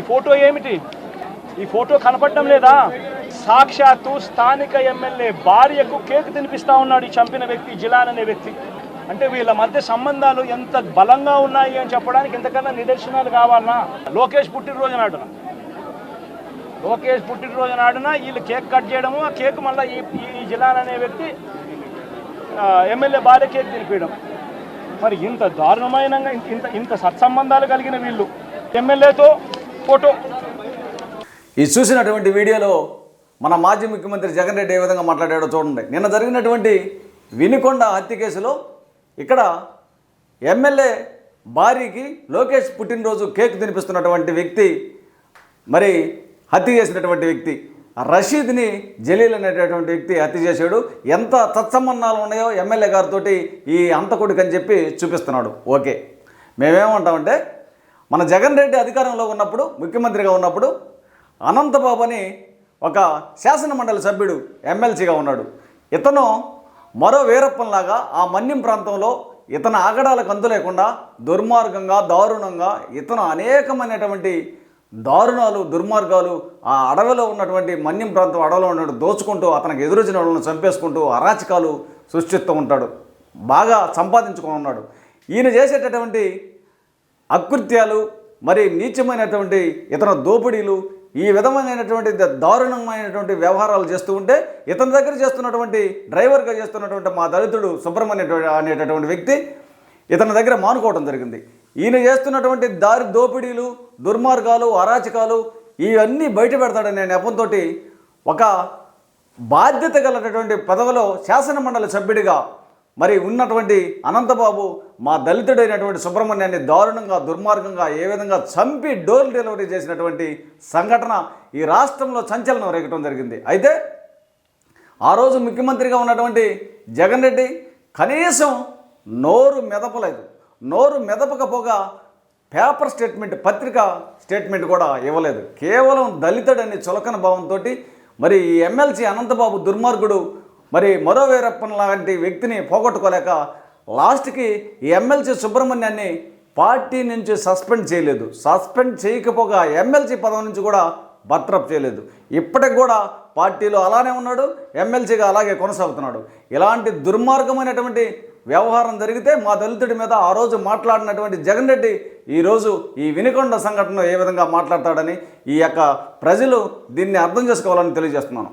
ఈ ఫోటో ఏమిటి? ఈ ఫోటో కనపడడం లేదా? సాక్షాత్తు స్థానిక ఎమ్మెల్యే భార్యకు కేక్ తినిపిస్తా ఉన్నాడు ఈ చంపిన వ్యక్తి జిలాన్ అనే వ్యక్తి. అంటే వీళ్ళ మధ్య సంబంధాలు ఎంత బలంగా ఉన్నాయి అని చెప్పడానికి ఇంతకన్నా నిదర్శనాలు కావాలన్నా లోకేష్ పుట్టినరోజు నాడున. లోకేష్ పుట్టినరోజు నాడున వీళ్ళు కేక్ కట్ చేయడము ఆ కేక్ మళ్ళీ ఈ ఈ జిలాన్ అనే వ్యక్తి ఎమ్మెల్యే భార్య కేక్ తినిపించడం మరి ఇంత దారుణమైన ఇంత ఇంత సత్సంబంధాలు కలిగిన వీళ్ళు. ఎమ్మెల్యేతో ఫోటో ఈ చూసినటువంటి వీడియోలో మన మాజీ ముఖ్యమంత్రి జగన్ రెడ్డి ఏ విధంగా మాట్లాడాడో చూడండి. నిన్న జరిగినటువంటి వినుకొండ హత్య కేసులో ఇక్కడ ఎమ్మెల్యే భార్యకి లోకేష్ పుట్టినరోజు కేక్ తినిపిస్తున్నటువంటి వ్యక్తి మరి హత్య చేసినటువంటి వ్యక్తి రషీద్ని జలీల్ అనేటటువంటి వ్యక్తి హత్య చేశాడు. ఎంత తత్సంబంధాలు ఉన్నాయో ఎమ్మెల్యే గారితో ఈ అంతకుడికి అని చెప్పి చూపిస్తున్నాడు. ఓకే. మేమేమంటామంటే మన జగన్ రెడ్డి అధికారంలో ఉన్నప్పుడు ముఖ్యమంత్రిగా ఉన్నప్పుడు అనంతబాబు అని ఒక శాసనమండలి సభ్యుడు ఎమ్మెల్సీగా ఉన్నాడు. ఇతను మరో వీరప్పంలాగా ఆ మన్యం ప్రాంతంలో ఇతను ఆగడాలకు అంతు లేకుండా దుర్మార్గంగా దారుణంగా ఇతను అనేకమైనటువంటి దారుణాలు దుర్మార్గాలు ఆ అడవిలో ఉన్నటువంటి మన్యం ప్రాంతం అడవిలో ఉన్నట్టు దోచుకుంటూ అతనికి ఎదురొచ్చిన వాళ్ళని చంపేసుకుంటూ అరాచకాలు సృష్టిస్తూ ఉంటాడు. బాగా సంపాదించుకొని ఉన్నాడు. ఈయన చేసేటటువంటి అకృత్యాలు మరి నీచమైనటువంటి ఇతర దోపిడీలు ఈ విధమైనటువంటి దారుణమైనటువంటి వ్యవహారాలు చేస్తూ ఉంటే ఇతని దగ్గర చేస్తున్నటువంటి డ్రైవర్గా చేస్తున్నటువంటి మా దళితుడు సుబ్రహ్మణ్య అనేటటువంటి వ్యక్తి ఇతని దగ్గర మానుకోవడం జరిగింది. ఈయన చేస్తున్నటువంటి దారి దోపిడీలు దుర్మార్గాలు అరాచకాలు ఇవన్నీ బయట పెడతాడనే నెపంతో ఒక బాధ్యత గలటటువంటి పదవిలో శాసనమండలి సభ్యుడిగా మరి ఉన్నటువంటి అనంతబాబు మా దళితుడైనటువంటి సుబ్రహ్మణ్యాన్ని దారుణంగా దుర్మార్గంగా ఏ విధంగా చంపి డోర్ డెలివరీ చేసినటువంటి సంఘటన ఈ రాష్ట్రంలో సంచలనం రేగటం జరిగింది. అయితే ఆ రోజు ముఖ్యమంత్రిగా ఉన్నటువంటి జగన్ రెడ్డి కనీసం నోరు మెదపలేదు. నోరు మెదపకపోగా పేపర్ స్టేట్మెంట్ పత్రిక స్టేట్మెంట్ కూడా ఇవ్వలేదు. కేవలం దళితుడని చులకన భావంతో మరి ఈ ఎమ్మెల్సీ అనంతబాబు దుర్మార్గుడు మరి మరో వీరప్పన్ లాంటి వ్యక్తిని పోగొట్టుకోలేక లాస్ట్కి ఈ ఎమ్మెల్సీ సుబ్రహ్మణ్యాన్ని పార్టీ నుంచి సస్పెండ్ చేయలేదు. సస్పెండ్ చేయకపోగా ఎమ్మెల్సీ పదవి నుంచి కూడా బర్తరఫ్ చేయలేదు. ఇప్పటికి కూడా పార్టీలో అలానే ఉన్నాడు ఎమ్మెల్సీగా అలాగే కొనసాగుతున్నాడు. ఇలాంటి దుర్మార్గమైనటువంటి వ్యవహారం జరిగితే మా దళితుడి మీద ఆ రోజు మాట్లాడినటువంటి జగన్ రెడ్డి ఈరోజు ఈ వినికొండ సంఘటనలో ఏ విధంగా మాట్లాడతాడని ఈ యొక్క ప్రజలు దీన్ని అర్థం చేసుకోవాలని తెలియజేస్తున్నాను.